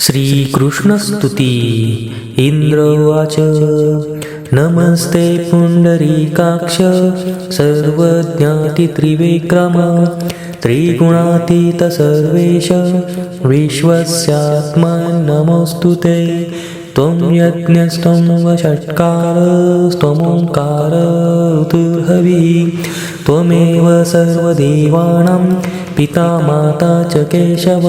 श्रीकृष्णस्तुती। इन्द्रोवाच नमस्ते पुण्डरीकाक्ष सर्वज्ञातित्रिविक्रम। त्रिगुणातीत सर्वेश। विश्वस्यात्मन्नमोऽस्तु ते। त्वं यज्ञस्त्वं वषट्कारस्त्वमोङ्कार ऋतुर्हवि त्वमेव सर्वदेवानां। पिता माता च केशव।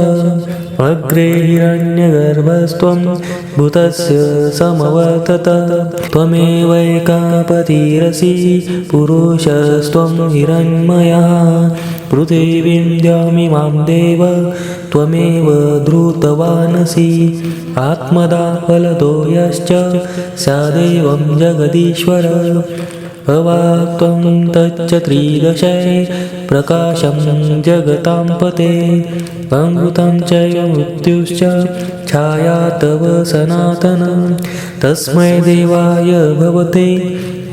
अग्रे हिरण्यगर्भस्त्वं भूतस्य समवर्तत। त्वमेवैकापतिरसि पुरुषस्त्वं हिरण्मयः। पृथिवीं द्यामिमां देव त्वमेव धृतवानसि आत्मदा फलदो यश्च स्यादेवं जगदीश्वर भवात्वं तच्च त्रिदशे प्रकाशं जगतां पते। अमृतं च मृत्युश्च छाया तव सनातन। तस्मै देवाय भवते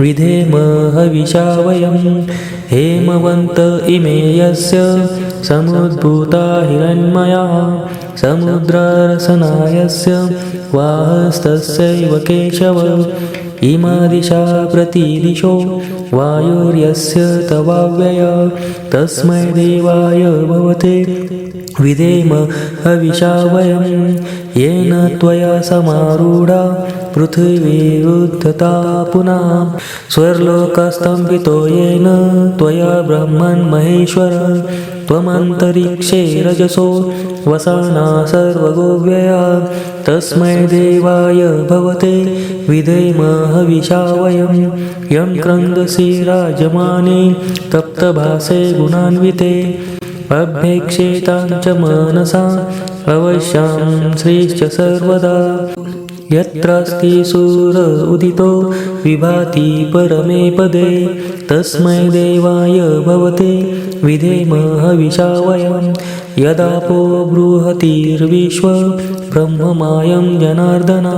विधेम हविषा वयं। हेमवन्त इमे यस्य समुद्भूता हिरण्मया समुद्ररसनायस्य वाहस्तस्यैव केशव इमा दिशा प्रतिदिशो वायुर्यस्य तवाव्यय। तस्मै देवाय भवते। विधेम हविषा वयं येन त्वया समारूढा। पृथिवी रुद्धता पुनः। स्वर्लोकस्तम्भितो येन त्वया ब्रह्मन्महेश्वर त्वमन्तरिक्षे रजसो वसाना सर्वगोव्यया। तस्मै देवाय भवते विधेमहविषा वयं यं क्रन्दसि राजमाने तप्तभासे गुणान्विते। अभ्यक्षेतां च मनसा अवश्यां श्रीश्च सर्वदा। यत्रास्ति सूर उदितो विभाति परमे पदे। तस्मै देवाय भवते विधेम हविषा वयं यदापो बृहतिर्विश्व ब्रह्ममायं जनार्दना